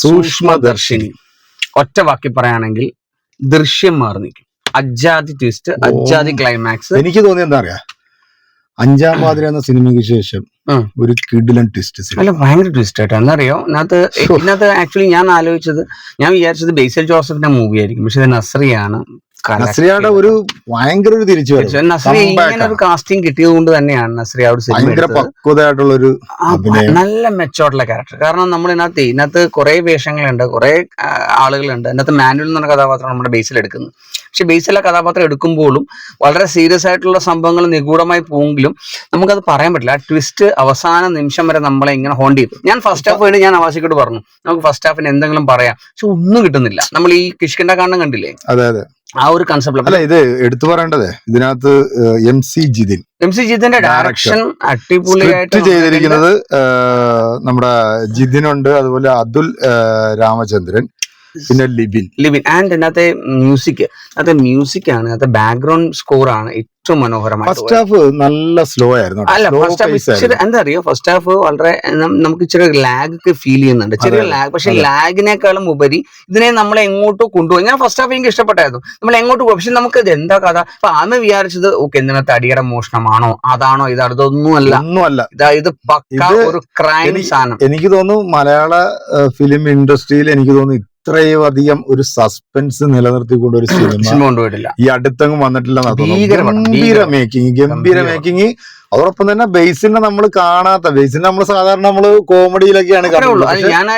സൂക്ഷ്മദർശിനി. ഒറ്റ വാക്കി പറയുകയാണെങ്കിൽ ദൃശ്യം മാറി നിൽക്കും. അജാതി ട്വിസ്റ്റ് അജാതി ക്ലൈമാക്സ് എനിക്ക് തോന്നിയത് എന്താ അറിയാ? അഞ്ചാം പാതിര എന്ന സിനിമയ്ക്ക് ശേഷം ഒരു കിഡിലൻ ട്വിസ്റ്റ് അല്ല ഭയങ്കര ട്വിസ്റ്റ് ആയിട്ട്. എന്നറിയോ ഇതിനകത്ത് ഇതിനകത്ത് ആക്ച്വലി ഞാൻ ആലോചിച്ചത് ഞാൻ വിചാരിച്ചത് ബേസൽ ജോസഫിന്റെ മൂവി ആയിരിക്കും. പക്ഷെ ഇത് നസ്രിയാണ്. കലക്കി. നസ്രിയയുടെ ഒരു ഭയങ്കര ഒരു തിരിച്ചു ഇങ്ങനെ ഒരു കാസ്റ്റിംഗ് കിട്ടിയത് കൊണ്ട് തന്നെയാണ് നസ്രിയ ഒരു ഭയങ്കര. പക്വതയായിട്ടുള്ള ഒരു. നല്ല മെച്ചോട്ടുള്ള ക്യാരക്ടർ കാരണം നമ്മൾ ഇതിനകത്ത് ഇതിനകത്ത് കുറെ വേഷങ്ങളുണ്ട് കുറെ ആളുകളുണ്ട്. അതിനകത്ത് മാനുവൽ എന്ന പറഞ്ഞ കഥാപാത്രം നമ്മുടെ ബേസിൽ എടുക്കുന്നത് പക്ഷെ ബേസിലെ കഥാപാത്രം എടുക്കുമ്പോഴും വളരെ സീരിയസ് ആയിട്ടുള്ള സംഭവങ്ങൾ നിഗൂഢമായി പോയെങ്കിലും നമുക്കത് പറയാൻ പറ്റില്ല. ആ ട്വിസ്റ്റ് അവസാന നിമിഷം വരെ നമ്മളെ ഇങ്ങനെ ഹോണ്ട് ചെയ്തു. ഞാൻ ഫസ്റ്റ് ഹാഫ് വേണ്ടി ഞാൻ ആവാസിക്കോട് പറഞ്ഞു. നമുക്ക് ഫസ്റ്റ് ഹാഫിന് എന്തെങ്കിലും പറയാം. പക്ഷെ ഒന്നും കിട്ടുന്നില്ല. നമ്മൾ ഈ കിഷ്കിന്റെ കാണണം കണ്ടില്ലേ? അതെ അതെ. ആ ഒരു കൺസെപ്റ്റ് അല്ല ഇത് എടുത്തു പറയേണ്ടത്. ഇതിനകത്ത് M C Jithin. M C ജിതിന്റെ direction അടിപൊളിയായിട്ട് ചെയ്തിരിക്കുന്നത് നമ്മുടെ നമ്മുടെ ജിതിനുണ്ട്. അതുപോലെ അതുൽ രാമചന്ദ്രൻ. പിന്നെ ലിബിൻ ലിബിൻ ആൻഡ് അതിനകത്തെ മ്യൂസിക് അതിനകത്തെ മ്യൂസിക് ആണ് അതിനകത്തെ ബാക്ക്ഗ്രൗണ്ട് സ്കോർ ആണ് ഏറ്റവും മനോഹരമായിട്ട് ഫസ്റ്റ് ഹാഫ് നല്ല സ്ലോ ആയിരുന്നു അല്ല ഫസ്റ്റ് ഹാഫ് ഇച്ചിരി എന്താ അറിയോ? ഫസ്റ്റ് ഹാഫ് വളരെ നമുക്ക് ഇച്ചിരി ലാഗ് ഒക്കെ ഫീൽ ചെയ്യുന്നുണ്ട്. ചെറിയ ലാഗ് പക്ഷെ അതെ. ലാഗിനേക്കാളും ഉപരി ഇതിനെ നമ്മൾ എങ്ങോട്ടോ കൊണ്ടുപോയി? ഞാൻ ഫസ്റ്റ് ഹാഫ് എനിക്ക് ഇഷ്ടപ്പെട്ടായിരുന്നു. നമ്മൾ എങ്ങോട്ട് പോകും പക്ഷെ നമുക്ക് ഇത് എന്താ കഥ? അപ്പൊ ആമ വിചാരിച്ചത് ഓക്കെ എന്തിനാ തടിയുടെ മോഷണമാണോ? അതാണോ ഇതാണ് ഇതൊന്നുമല്ല ഒന്നുമല്ല. ഇതാ ഇത് പക്ക ഒരു ക്രൈം സാധനം. എനിക്ക് തോന്നുന്നു മലയാള ഫിലിം ഇൻഡസ്ട്രിയിൽ എനിക്ക് തോന്നുന്നു ഇത്രയും അധികം ഒരു സസ്പെൻസ് നിലനിർത്തിക്കൊണ്ട് ഒരു സിനിമ ഈ അടുത്തങ്ങ് വന്നിട്ടില്ല ഗംഭീര. മേക്കിംഗ് ഗംഭീര. മേക്കിംഗ് അതോടൊപ്പം തന്നെ ബേസിനെ നമ്മൾ കാണാത്ത ബേസിനെ നമ്മൾ സാധാരണ നമ്മൾ കോമഡിയിലൊക്കെയാണ്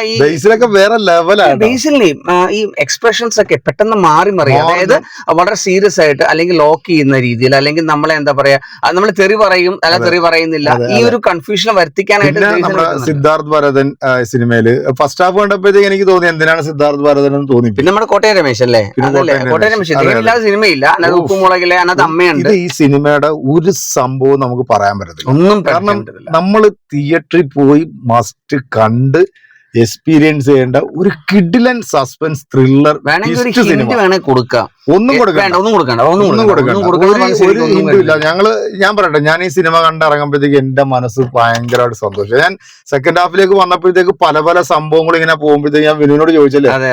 ഈ ബേസിലൊക്കെ വേറെ ലെവലാണ് ബേസിലി ഈ എക്സ്പ്രഷൻസ് ഒക്കെ പെട്ടെന്ന് മാറി മറിയും. അതായത് വളരെ സീരിയസ് ആയിട്ട് അല്ലെങ്കിൽ ലോക്ക് ചെയ്യുന്ന രീതിയിൽ അല്ലെങ്കിൽ നമ്മളെ എന്താ പറയാ നമ്മൾ തെറി പറയും അല്ല. തെറി പറയുന്നില്ല. ഈ ഒരു കൺഫ്യൂഷൻ വരുത്തിക്കാനായിട്ട് നമ്മുടെ സിദ്ധാർത്ഥ് ഭരതൻ സിനിമയിൽ ഫസ്റ്റ് ഹാഫ് കണ്ടപ്പോഴത്തേക്ക് എനിക്ക് തോന്നി എന്തിനാണ് സിദ്ധാർത്ഥ് ഭരതൻ എന്ന് തോന്നി? പിന്നെ നമ്മുടെ കോട്ടയം രമേശ് അല്ലേ? അതല്ലേ? കോട്ടയം രമേശ്. സിനിമയില്ല. ഓ. ഉപ്പുമുളകിലെ അതിനകത്ത് അമ്മയുണ്ട് ഈ സിനിമയുടെ ഒരു സംഭവം നമുക്ക് പറയാൻ പറ്റത്തില്ല. ഒന്നും കാരണം നമ്മൾ തിയേറ്ററിൽ പോയി മസ്റ്റ് കണ്ട് എക്സ്പീരിയൻസ് ചെയ്യേണ്ട ഒരു കിഡിലൻ സസ്പെൻസ് ത്രില്ലർ സിനിമ കൊടുക്കാം. ഒന്നും കൊടുക്കണ്ട. ഒന്നും കൊടുക്കണ്ട ഒന്നും കൊടുക്കണ്ട ഞങ്ങൾ ഞാൻ പറയട്ടെ ഞാൻ ഈ സിനിമ കണ്ടിറങ്ങുമ്പോഴത്തേക്ക് എന്റെ മനസ്സ് ഭയങ്കരമായിട്ട് സന്തോഷം. ഞാൻ സെക്കൻഡ് ഹാഫിലേക്ക് വന്നപ്പോഴത്തേക്ക് പല പല സംഭവങ്ങൾ ഇങ്ങനെ പോകുമ്പോഴത്തേക്ക് ഞാൻ വിനുവിനോട് ചോദിച്ചല്ലേ അതെ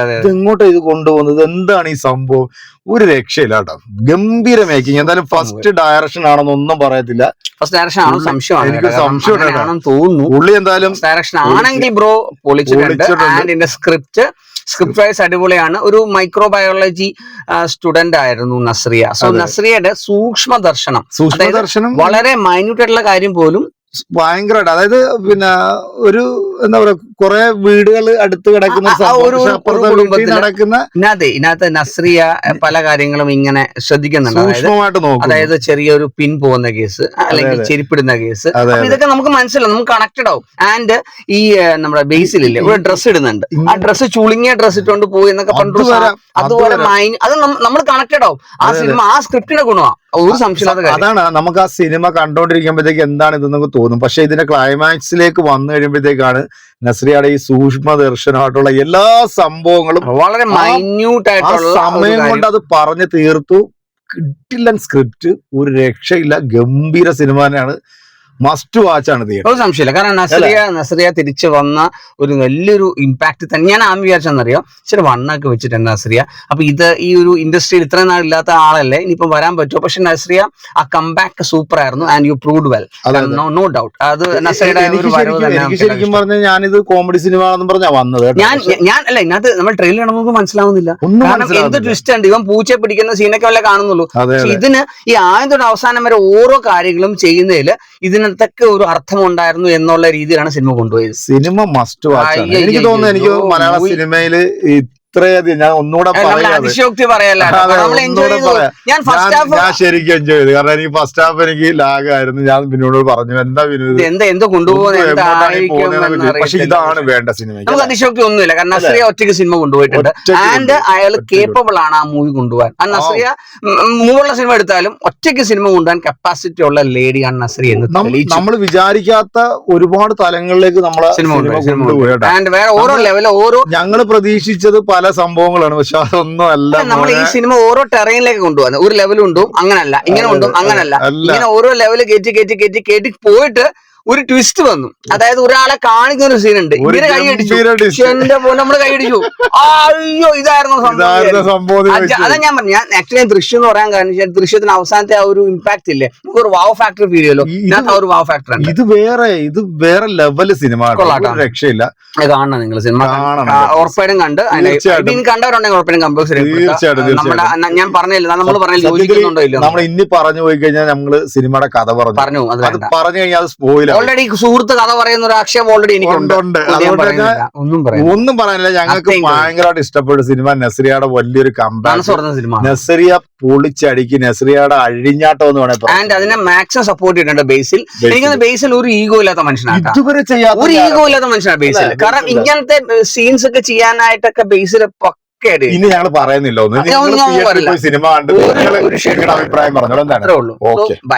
ഇത് കൊണ്ടുപോകുന്നത്? എന്താണ് ഈ സംഭവം? ഒരു രക്ഷയില്ല കേട്ടോ. ഗംഭീര മേക്കിംഗ് എന്തായാലും ഫസ്റ്റ് ഡയറക്ഷൻ ആണെന്ന് ഒന്നും പറയത്തില്ല. ഫസ്റ്റ് ഡയറക്ഷൻ ആണോ? സംശയമാണ് എനിക്ക്. അങ്ങനെയാണെന്ന് തോന്നുന്നു. പുള്ളി എന്തായാലും ഡയറക്ഷൻ ആണെങ്കിൽ ബ്രോ പൊളിച്ചിട്ടുണ്ട് പൊളിച്ചിട്ടുണ്ട്. ആൻഡ് ഇതിന്റെ സ്ക്രിപ്റ്റ് സ്ക്രിപ്റ്റ് വൈസ് അടിപൊളിയാണ്. ഒരു മൈക്രോ ബയോളജി സ്റ്റുഡന്റ് ആയിരുന്നു നസ്രിയ. സോ നസ്രിയയുടെ സൂക്ഷ്മ ദർശനം. സൂക്ഷ്മ ദർശനം വളരെ മൈന്യൂട്ട് ആയിട്ടുള്ള കാര്യം പോലും ഭയങ്കരമായിട്ട്. അതായത് പിന്നെ ഒരു എന്താ പറയാ കുറെ വീടുകൾ അടുത്ത് കിടക്കുന്ന നടക്കുന്ന ഇതിനകത്ത് ഇതിനകത്ത് നസ്രിയ പല കാര്യങ്ങളും ഇങ്ങനെ ശ്രദ്ധിക്കുന്നുണ്ട്. അതായത് ചെറിയൊരു പിൻ പോകുന്ന കേസ് അല്ലെങ്കിൽ. ചെരിപ്പിടുന്ന കേസ്. ഇതൊക്കെ നമുക്ക് മനസ്സിലാവും നമുക്ക് കണക്റ്റഡ് ആവും. ആൻഡ് ഈ നമ്മുടെ ബേസിലില്ലേ ഒരു ഡ്രസ് ഇടുന്നുണ്ട്. ആ ഡ്രസ് ചുളുങ്ങിയ ഡ്രസ് ഇട്ടുകൊണ്ട് പോയി എന്നൊക്കെ അതുവരെ അതുപോലെ. മൈൻ അത് നമ്മൾ കണക്റ്റഡ് ആവും. ആ സിനിമ ആ സ്ക്രിപ്റ്റിന്റെ ഗുണമാണ് ഒരു സംശയം അതാണ് നമുക്ക് ആ സിനിമ കണ്ടോണ്ടിരിക്കുമ്പോഴത്തേക്ക് എന്താണ് ഇതെന്ന് നമുക്ക് തോന്നും. പക്ഷെ ഇതിന്റെ ക്ലൈമാക്സിലേക്ക് വന്നു കഴിയുമ്പോഴത്തേക്കാണ് നസ്രിയയുടെ ഈ സൂക്ഷ്മ ദർശനമായിട്ടുള്ള എല്ലാ സംഭവങ്ങളും വളരെ മൈന്യൂട്ടായിട്ടുള്ള മൈന്യൂട്ട് ആയിട്ടുള്ള സമയം കൊണ്ട് അത് പറഞ്ഞു തീർത്തു. കിട്ടില്ല സ്ക്രിപ്റ്റ് ഒരു രക്ഷയില്ല. ഗംഭീര സിനിമ തന്നെയാണ്. മസ്റ്റ് വാച്ച് ആണ് തിയേറ്റർ ഒരു സംശയമില്ല. കാരണം നസറിയ നസറിയ തിരിച്ചു വന്ന ഒരു വലിയൊരു ഇമ്പാക്ട് തന്നെ. ഞാൻ ആമി വിചാരിച്ചെന്നറിയോ? ഇച്ചിരി വണ്ണൊക്കെ വെച്ചിട്ടുണ്ട് നസറിയ അപ്പൊ ഇത് ഈ ഒരു ഇൻഡസ്ട്രിയിൽ ഇത്രയും നാൾ ഇല്ലാത്ത ആളല്ലേ? ഇനിയിപ്പം വരാൻ പറ്റുമോ? പക്ഷെ നസറിയ ആ കംബാക്ക് സൂപ്പർ ആയിരുന്നു and you proved well no no doubt അത് നസറിയുടെ എനിക്ക് ഒരു വരവ് തന്നെ എനിക്ക് നമുക്ക് ശരിക്കും പറഞ്ഞാൽ ഞാനിത് കോമഡി സിനിമ ആണെന്ന് പറഞ്ഞാ വന്നത് ഞാൻ ഞാൻ അല്ല ഇതിനകത്ത് നമ്മൾ ട്രെയിലർ കാണുമ്പോൾ മനസ്സിലാവുന്നില്ല. കാരണം എന്ത് ട്വിസ്റ്റ് ഉണ്ട്? ഇവൻ പൂച്ചയെ പിടിക്കുന്ന സീനൊക്കെ വല്ല കാണുന്നുള്ളൂ. പക്ഷെ ഇതിന് ഈ ആദ്യം തൊട്ട് അവസാനം വരെ ഓരോ കാര്യങ്ങളും ചെയ്യുന്നതിൽ ഇതിനകത്തൊക്കെ ഒരു അർത്ഥം ഉണ്ടായിരുന്നു എന്നുള്ള രീതിയിലാണ് സിനിമ കൊണ്ടുപോയത്. സിനിമ മസ്റ്റ് വാച്ച് എനിക്ക് തോന്നുന്നു എനിക്ക് മലയാള സിനിമയിൽ സിനിമയിൽ ഇത്രയധികം ഞാൻ ഒന്നുകൂടെ അതിശയോക്തി പറയല്ല ഞാൻ ശരിക്കും എൻജോയ് ചെയ്തു. കാരണം എനിക്ക് ഫസ്റ്റ് ഹാഫ് എനിക്ക് ലാഗ് ആയിരുന്നു ഞാൻ പിന്നോട് പറഞ്ഞു എന്താ വിനോദ്? എന്താ എന്തോ കൊണ്ടുപോകുന്നത് പക്ഷെ ഇതാണ് വേണ്ട സിനിമ നമുക്ക് അതിശയോക്തി ഒന്നുമില്ല. കാരണം നസ്രിയ ഒറ്റയ്ക്ക് സിനിമ കൊണ്ടുപോയിട്ടുണ്ട്. ആൻഡ് അയാൾ കേപ്പബിൾ ആണ് ആ മൂവി കൊണ്ടുപോകാൻ. ആ നസ്രിയ മൂവുള്ള സിനിമ എടുത്താലും ഒറ്റയ്ക്ക് സിനിമ കൊണ്ടുപോകാൻ കപ്പാസിറ്റി ഉള്ള ലേഡിയാണ് നസ്രിയ എന്ന് നമ്മൾ വിചാരിക്കാത്ത ഒരുപാട് തലങ്ങളിലേക്ക് നമ്മളെ സിനിമ കൊണ്ടുപോയി. ആൻഡ് വേറെ ഓരോ ലെവലും ഓരോ ഞങ്ങൾ പ്രതീക്ഷിച്ചത് പല സംഭവങ്ങളാണ്. പക്ഷെ അതൊന്നും അല്ല നമ്മൾ ഈ സിനിമ ഓരോ ടെറയിലേക്ക് കൊണ്ടുപോകുന്നത് ഒരു ലെവൽ ഉണ്ടും അങ്ങനല്ല. ഇങ്ങനെ ഉണ്ടും അങ്ങനല്ല. ഇങ്ങനെ ഓരോ ലെവൽ കയറ്റി കയറ്റി കയറ്റി കയറ്റി പോയിട്ട് ഒരു ട്വിസ്റ്റ് വന്നു. അതായത് ഒരാളെ കാണിക്കുന്ന ഒരു സീൻ ഉണ്ട്. ഒരു ഇങ്ങനെ കൈ അടിച്ചു ഗംഭീര twist. പക്ഷെ എന്റെ പോലെ നമ്മൾ കൈയടിച്ചു അയ്യോ ഇതായിരുന്നു സംഭവം. അതാ ഞാൻ പറഞ്ഞു. ഞാൻ ആക്ച്വലി ദൃശ്യം എന്ന് പറയാൻ കാരണം ദൃശ്യത്തിന് അവസാനത്തെ ആ ഒരു ഇമ്പാക്ട് ഇല്ലേ? നമുക്ക് ഒരു വാവ് ഫാക്ടർ ഫീൽ ചെയ്യുമല്ലോ. ഇത് ഇതിനകത്ത് ആ ഒരു വാവ് ഫാക്ടർ ആണ് ഇത് വേറെ ഇത് വേറെ ലെവൽ സിനിമ. രക്ഷയില്ല. കാണണം നിങ്ങൾ സിനിമ കാണണം. ഉറപ്പായിട്ടും കണ്ട്. ഇനി കണ്ടവരുണ്ടെങ്കിൽ ഉറപ്പായിട്ടും കമ്പൽസറി തീർച്ചയായിട്ടും, നമ്മുടെ ഞാൻ പറഞ്ഞില്ല നമ്മൾ പറഞ്ഞില്ല നമ്മൾ ഇനി പറഞ്ഞു പോയി കഴിഞ്ഞാൽ നമ്മൾ സിനിമയുടെ കഥ പറഞ്ഞു. പറഞ്ഞു അത് അത് വേണ്ട. ഓൾറെഡി സുഹൃത്ത് കഥ പറയുന്ന ഒരു ആക്ഷേപം ഓൾറെഡി എനിക്കുണ്ട്. ഒന്നും ഒന്നും പറയാനില്ല. ഞങ്ങൾക്ക് ഭയങ്കരമായിട്ട് ഇഷ്ടപ്പെട്ട സിനിമ നസ്രിയയുടെ വലിയൊരു സിനിമ. നസറിയ പൊളിച്ചടിക്ക് നസ്രിയയുടെ അഴിഞ്ഞാട്ടം എന്ന് വേണമെങ്കിൽ ആൻഡ് അതിനെ മാക്സിമം സപ്പോർട്ട് ചെയ്തിട്ടുണ്ട് ബേസിൽ. ബേസിൽ. ബേസിൽ ഒരു ഈഗോ ഇല്ലാത്ത മനുഷ്യനാണ് ഇതുവരെ ചെയ്യാത്ത ഒരു ഈഗോ ഇല്ലാത്ത മനുഷ്യനാണ് ബേസിൽ. കാരണം. ഇങ്ങനത്തെ സീൻസ് ഒക്കെ ചെയ്യാനായിട്ടൊക്കെ ബേസിൽ ഇനി ഞങ്ങൾ പറയുന്നില്ല ഒന്ന്. സിനിമ കണ്ട് നിങ്ങളുടെ അഭിപ്രായം പറഞ്ഞോളൂ. എന്താണ്? Okay bye